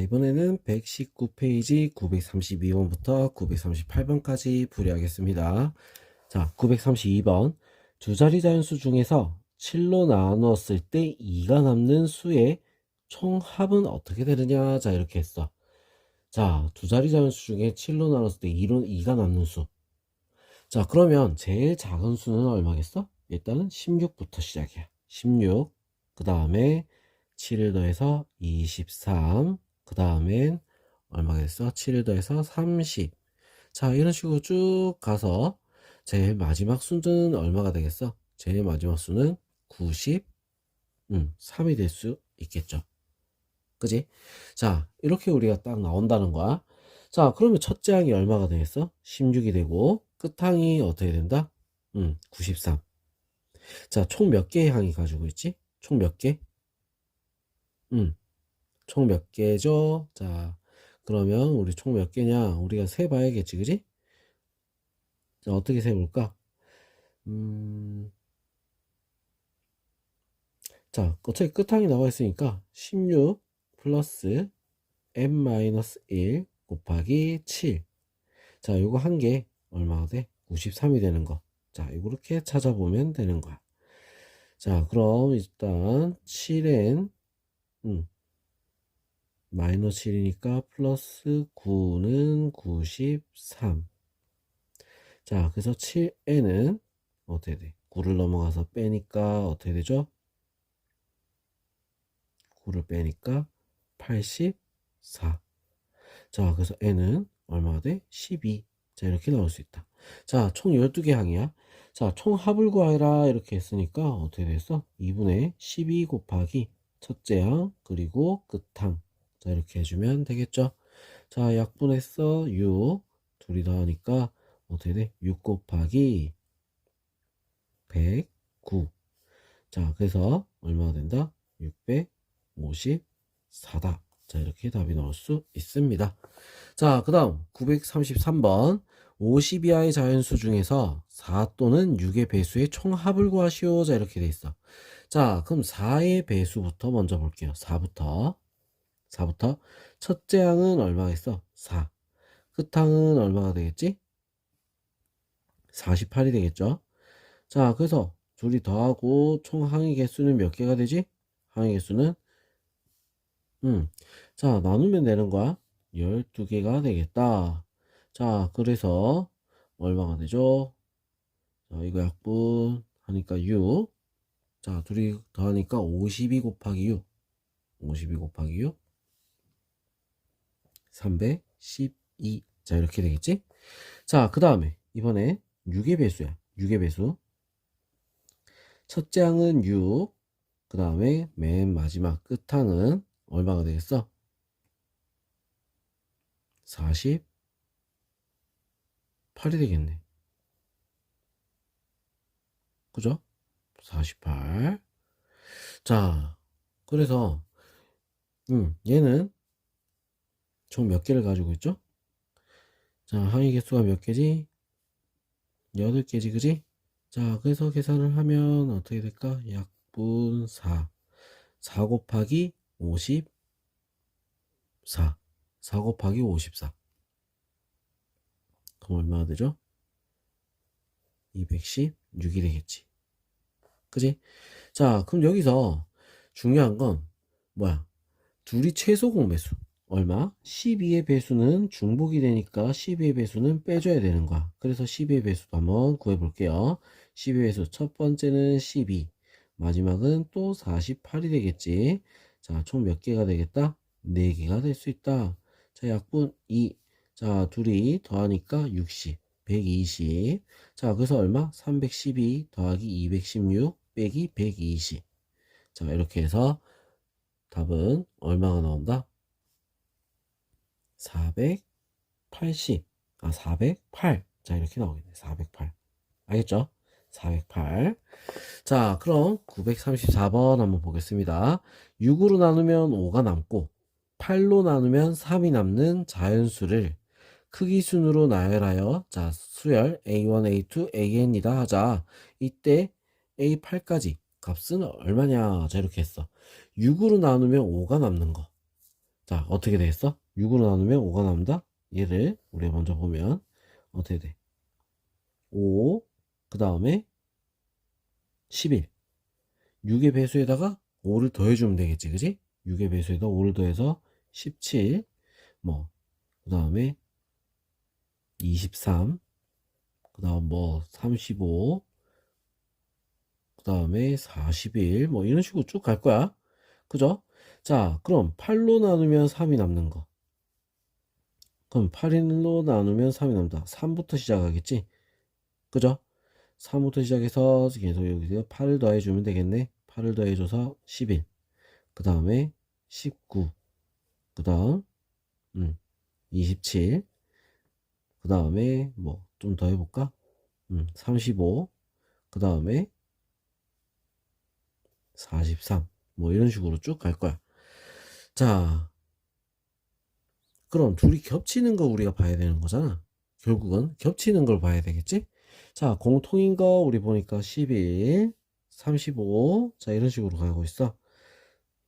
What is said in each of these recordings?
이번에는 119페이지 932번부터 938번까지 풀이하겠습니다. 자, 932번. 두 자리 자연수 중에서 7로 나누었을 때 2가 남는 수의 총합은 어떻게 되느냐? 자, 이렇게 했어. 자, 두 자리 자연수 중에 7로 나눴을 때 2로, 2가 남는 수. 자, 그러면 제일 작은 수는 얼마겠어? 일단은 16부터 시작이야. 16. 그 다음에 7을 더해서 23. 그 다음엔 얼마겠어? 7을 더해서 30. 자, 이런 식으로 쭉 가서 제일 마지막 수는 얼마가 되겠어? 제일 마지막 수는 90, 음, 3이 될 수 있겠죠. 그지? 자, 이렇게 우리가 딱 나온다는 거야. 자, 그러면 첫째 항이 얼마가 되겠어? 16이 되고, 끝항이 어떻게 된다? 음, 93. 자, 총 몇 개의 항이 가지고 있지? 총 몇 개? 음, 총 몇 개죠? 자, 그러면 우리 총 몇 개냐? 우리가 세 봐야겠지, 그지? 자, 어떻게 세 볼까? 음, 자, 어차피 끝항이 나와 있으니까 16 플러스 n-1 곱하기 7. 자, 요거 한 개 얼마가 돼? 93이 되는 거. 자, 이렇게 찾아보면 되는 거야. 자, 그럼 일단 7n 음, 마이너스 7이니까 플러스 9는 93. 자, 그래서 7n은 어떻게 돼? 9를 넘어가서 빼니까 어떻게 되죠? 9를 빼니까 84. 자, 그래서 n은 얼마가 돼? 12. 자, 이렇게 나올 수 있다. 자, 총 12개 항이야. 자, 총 합을 구하라 이렇게 했으니까 어떻게 됐어? 2분의 12 곱하기 첫째 항 그리고 끝항. 자, 이렇게 해주면 되겠죠? 자, 약분했어. 6. 둘이 더하니까 어떻게 돼? 6 곱하기 109. 자, 그래서 얼마가 된다? 654다. 자, 이렇게 답이 나올 수 있습니다. 자, 그 다음 933번 50 이하의 자연수 중에서 4 또는 6의 배수의 총합을 구하시오. 자, 이렇게 돼 있어. 자, 그럼 4의 배수부터 먼저 볼게요. 4부터. 4부터. 첫째 항은 얼마겠어? 4. 끝항은 얼마가 되겠지? 48이 되겠죠? 자, 그래서 둘이 더하고 총 항의 개수는 몇 개가 되지? 항의 개수는 음. 자, 나누면 되는 거야. 12개가 되겠다. 자, 그래서 얼마가 되죠? 자, 이거 약분 하니까 6. 자, 둘이 더하니까 52 곱하기 6. 52 곱하기 6. 312. 자, 이렇게 되겠지? 자, 그 다음에 이번에 6의 배수야. 6의 배수. 첫째 항은 6. 그 다음에 맨 마지막 끝항은 얼마가 되겠어? 48이 되겠네. 그죠? 48. 자, 그래서, 음, 얘는 총 몇 개를 가지고 있죠? 자, 항의 개수가 몇 개지? 8개지, 그지? 자, 그래서 계산을 하면 어떻게 될까? 약분 4. 4 곱하기 54. 4 곱하기 54. 그럼 얼마가 되죠? 216이 되겠지. 그지? 자, 그럼 여기서 중요한 건 뭐야? 둘이 최소 공배수. 얼마? 12의 배수는 중복이 되니까 12의 배수는 빼줘야 되는 거야. 그래서 12의 배수도 한번 구해볼게요. 12의 배수 첫 번째는 12. 마지막은 또 48이 되겠지. 자, 총 몇 개가 되겠다? 4개가 될 수 있다. 자, 약분 2. 자, 둘이 더하니까 60. 120. 자, 그래서 얼마? 312 더하기 216 빼기 120. 자, 이렇게 해서 답은 얼마가 나온다? 480. 아, 408. 자, 이렇게 나오겠네. 408. 알겠죠? 408. 자, 그럼 934번 한번 보겠습니다. 6으로 나누면 5가 남고 8로 나누면 3이 남는 자연수를 크기 순으로 나열하여 자, 수열 A1, A2, AN이다 하자. 이때 A8까지 값은 얼마냐? 자, 이렇게 했어. 6으로 나누면 5가 남는 거. 자, 어떻게 되겠어? 6으로 나누면 5가 남다? 얘를 우리가 먼저 보면 어떻게 돼? 5, 그 다음에 11. 6의 배수에다가 5를 더해주면 되겠지, 그지? 6의 배수에다 5를 더해서 17, 뭐, 그 다음에 23, 그 다음 뭐, 35, 그 다음에 41, 뭐, 이런 식으로 쭉 갈 거야. 그죠? 자, 그럼 8로 나누면 3이 남는 거. 그럼 8일로 나누면 3이 남다. 3부터 시작하겠지? 그죠? 3부터 시작해서 계속 여기서 8을 더해주면 되겠네. 8을 더해줘서 11. 그 다음에 19. 그 다음, 음, 27. 그 다음에 뭐 좀 더 해볼까? 음, 35. 그 다음에 43. 뭐 이런 식으로 쭉 갈 거야. 자, 그럼 둘이 겹치는 거 우리가 봐야 되는 거잖아. 결국은 겹치는 걸 봐야 되겠지? 자, 공통인 거 우리 보니까 11, 35. 자, 이런 식으로 가고 있어.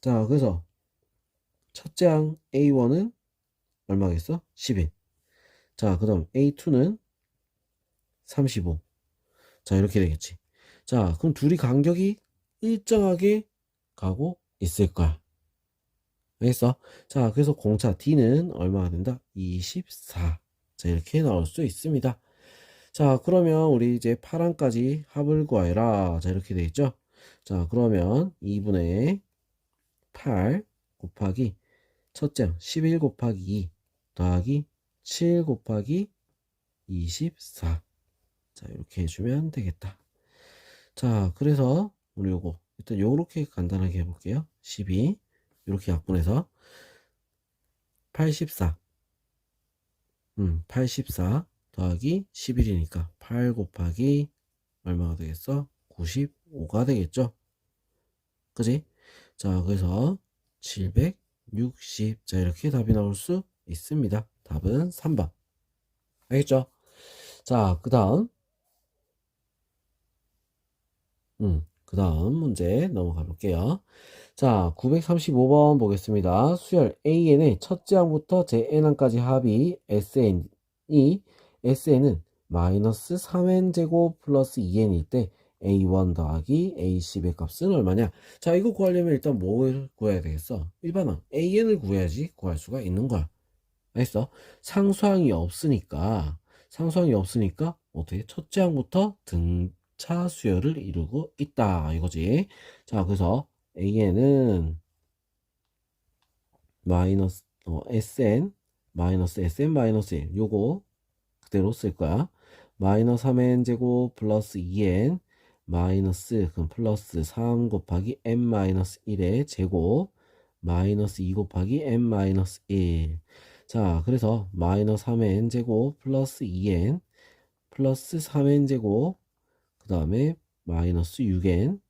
자, 그래서 첫째 항 A1은 얼마겠어? 11. 자, 그 다음 A2는 35. 자, 이렇게 되겠지. 자, 그럼 둘이 간격이 일정하게 가고 있을 거야. 알겠어? 자, 그래서 공차 D는 얼마가 된다? 24. 자, 이렇게 나올 수 있습니다. 자, 그러면 우리 이제 파랑까지 합을 구하여라. 자, 이렇게 돼 있죠? 자, 그러면 2분의 8 곱하기 첫째 11 곱하기 2 더하기 7 곱하기 24. 자, 이렇게 해주면 되겠다. 자, 그래서 우리 요거 일단 요렇게 간단하게 해볼게요. 12 이렇게 약분해서 84 음, 84 더하기 11이니까 8 곱하기 얼마가 되겠어? 95가 되겠죠? 그지? 자, 그래서 760. 자, 이렇게 답이 나올 수 있습니다. 답은 3번. 알겠죠? 자, 그 다음. 음, 그 다음 문제 넘어가 볼게요. 자, 935번 보겠습니다. 수열 AN의 첫째 항부터 JN항까지 합이 SN이 SN은 마이너스 3n제곱 플러스 2n일 때 A1 더하기 A10의 값은 얼마냐? 자, 이거 구하려면 일단 뭘 구해야 되겠어? 일반항 AN을 구해야지 구할 수가 있는 거야. 알겠어? 상수항이 없으니까 상수항이 없으니까 어떻게 첫째 항부터 등 차 수열을 이루고 있다 이거지. 자, 그래서 AN은 마이너스 어, SN 마이너스 SN 마이너스 1 요거 그대로 쓸 거야. 마이너스 3n 제곱 플러스 2n 마이너스 그럼 플러스 3 곱하기 n 마이너스 1의 제곱 마이너스 2 곱하기 n 마이너스 1. 자, 그래서 마이너스 3n 제곱 플러스 2n 플러스 3n 제곱 그 다음에 마이너스 6n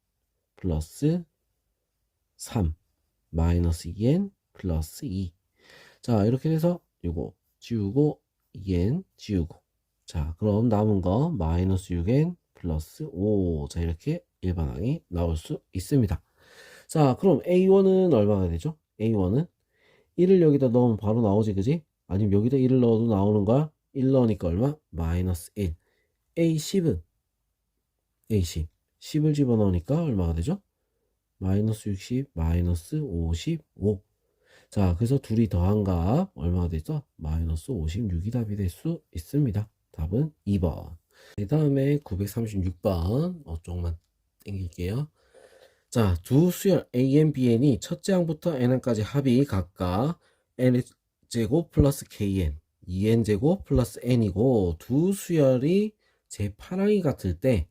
플러스 3 마이너스 2n 플러스 2. 자, 이렇게 해서 요거 지우고 2n 지우고 자, 그럼 남은 거 마이너스 6n 플러스 5. 자, 이렇게 일반항이 나올 수 있습니다. 자, 그럼 A1은 얼마가 되죠? A1은 1을 여기다 넣으면 바로 나오지, 그지? 아니면 여기다 1을 넣어도 나오는 거야? 1 넣으니까 얼마? 마이너스 1. A10은 A10. 10을 집어넣으니까 얼마가 되죠? 마이너스 60, 마이너스 55. 자, 그래서 둘이 더한 값 얼마가 되죠? 마이너스 56이 답이 될 수 있습니다. 답은 2번. 그 다음에 936번 어, 조금만 땡길게요. 자, 두 수열 AN, BN이 첫째 항부터 N항까지 합이 각각 N제곱 플러스 KN, 2N제곱 플러스 N이고 두 수열이 제8항이 같을 때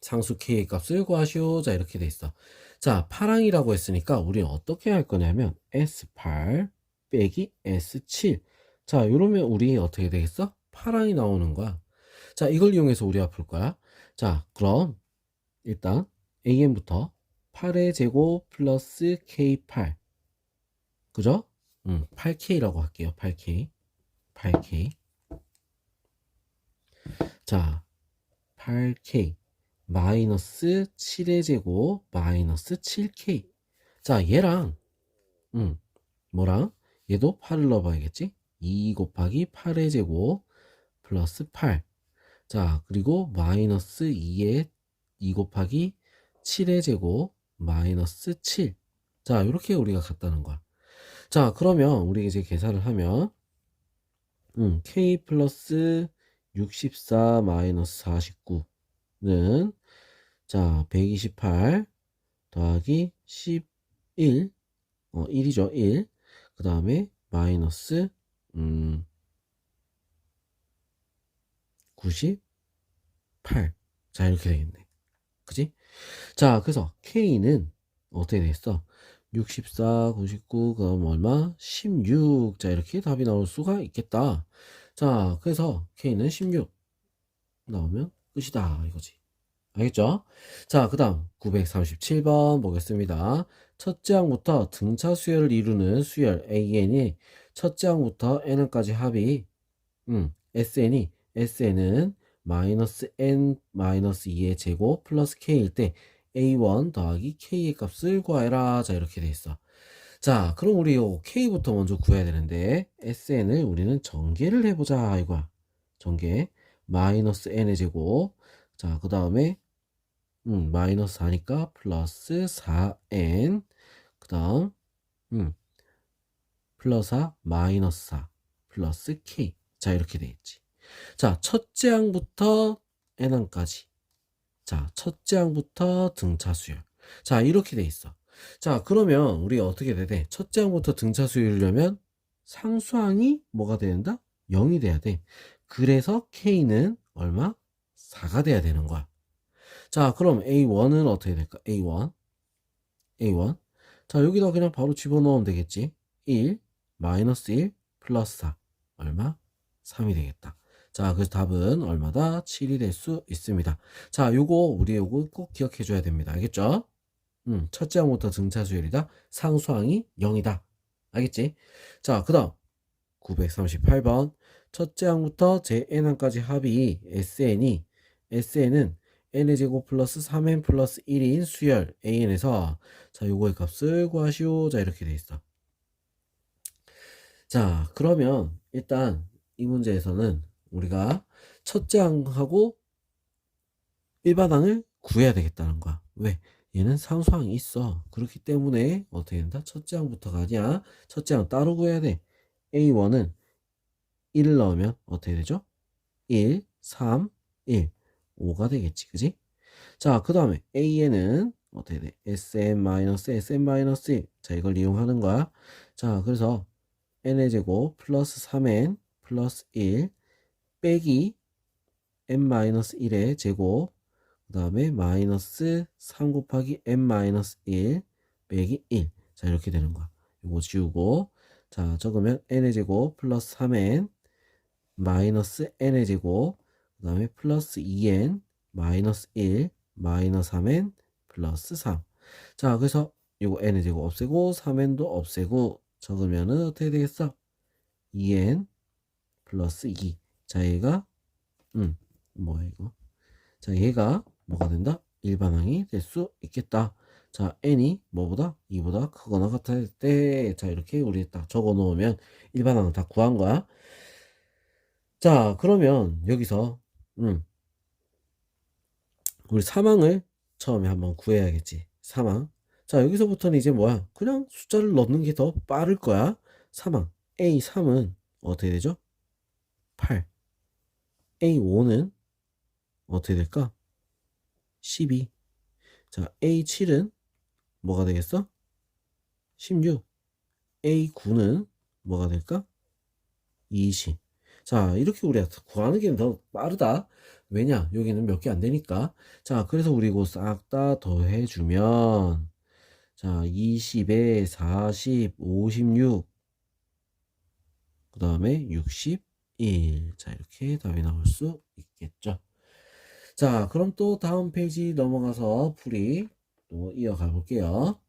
상수 K의 값을 구하시오. 자, 이렇게 돼 있어. 자, 8항이라고 했으니까 우리는 어떻게 할 거냐면 S8 빼기 S7. 자, 이러면 우리 어떻게 되겠어? 8항이 나오는 거야. 자, 이걸 이용해서 우리가 풀 거야. 자, 그럼 일단 AN부터 8의 제곱 플러스 K8. 그죠? 음, 8K라고 할게요. 8K. 8K. 자, 8K. 마이너스 7의 제곱 마이너스 7K. 자, 얘랑, 음, 뭐랑? 얘도 8을 넣어봐야겠지? 2 곱하기 8의 제곱 플러스 8. 자, 그리고 마이너스 2의 2 곱하기 7의 제곱 마이너스 7. 자, 이렇게 우리가 갔다는 거야. 자, 그러면 우리 이제 계산을 하면 음, k 플러스 64 마이너스 49는 자, 128 더하기 11 어, 1이죠. 1. 그 다음에 마이너스 음, 98. 자, 이렇게 되겠네. 그지? 자, 그래서 K는 어떻게 되겠어? 64, 99, 그 다음 얼마? 16. 자, 이렇게 답이 나올 수가 있겠다. 자, 그래서 K는 16 나오면 끝이다. 이거지. 알겠죠? 자, 그 다음 937번 보겠습니다. 첫째 항부터 등차 수열을 이루는 수열 AN이 첫째 항부터 N까지 합이 음, SN이 SN은 마이너스 N 마이너스 2의 제곱 플러스 K일 때 A1 더하기 K의 값을 구하여라. 자, 이렇게 돼 있어. 자, 그럼 우리 요 K부터 먼저 구해야 되는데 SN을 우리는 전개를 해보자. 이거야. 전개. 마이너스 N의 제곱. 자, 그 다음에 음, 마이너스 4니까 플러스 4n 그 다음 음, 플러스 4 마이너스 4 플러스 k 자 이렇게 되겠지. 자 첫째 항부터 n항까지. 자 첫째 항부터 등차 수열 자 이렇게 돼 있어. 자 그러면 우리 어떻게 돼야 돼. 첫째 항부터 등차 수열이려면 상수항이 뭐가 된다? 0이 돼야 돼. 그래서 k는 얼마? 4가 돼야 되는 거야 자, 그럼 A1은 어떻게 될까? A1. A1. 자, 여기다 그냥 바로 집어넣으면 되겠지. 1, 마이너스 1, 플러스 4. 얼마? 3이 되겠다. 자, 그래서 답은 얼마다? 7이 될 수 있습니다. 자, 요거, 우리 요거 꼭 기억해 줘야 됩니다. 알겠죠? 음, 첫째 항부터 등차 수열이다. 상수항이 0이다. 알겠지? 자, 그 다음. 938번. 첫째 항부터 JN항까지 합이 SN이, SN은 n의 제곱 플러스 3n 플러스 1인 수열 an에서 자 요거의 값을 구하시오. 자 이렇게 돼 있어. 자 그러면 일단 이 문제에서는 우리가 첫째 항하고 일반 항을 구해야 되겠다는 거야. 왜? 얘는 상수항이 있어. 그렇기 때문에 어떻게 된다? 첫째 항부터가 아니야. 첫째 항 따로 구해야 돼. A1은 1을 넣으면 어떻게 되죠? 1 3 1 5가 되겠지. 그지? 자, 그 다음에 AN은 어떻게 돼? SM-SM-1. 자, 이걸 이용하는 거야. 자, 그래서 n의 제곱 플러스 3n 플러스 1 빼기 n-1의 제곱 그 다음에 마이너스 3 곱하기 n-1 빼기 1. 자, 이렇게 되는 거야. 이거 지우고 자, 적으면 n의 제곱 플러스 3n 마이너스 n의 제곱 그 다음에 플러스 2n 마이너스 1 마이너스 3n 플러스 3. 자, 그래서 이거 n의 제곱 없애고 3n도 없애고 적으면은 어떻게 되겠어? 2n 플러스 2. 자, 얘가 음, 뭐야 이거? 자, 얘가 뭐가 된다? 일반항이 될 수 있겠다. 자, n이 뭐보다 2보다 크거나 같을 때, 자, 이렇게 우리 딱 적어 놓으면 일반항은 다 구한 거야. 자, 그러면 여기서 음. 우리 사망을 처음에 한번 구해야겠지. 사망. 자, 여기서부터는 이제 뭐야? 그냥 숫자를 넣는 게 더 빠를 거야. 사망. A3은 어떻게 되죠? 8. A5는 어떻게 될까? 12. 자, A7은 뭐가 되겠어? 16. A9는 뭐가 될까? 20. 자, 이렇게 우리가 구하는 게 더 빠르다. 왜냐? 여기는 몇 개 안 되니까. 자, 그래서 우리 이거 싹 다 더해주면, 자, 20에 40, 56, 그 다음에 61. 자, 이렇게 답이 나올 수 있겠죠. 자, 그럼 또 다음 페이지 넘어가서 풀이 또 이어가 볼게요.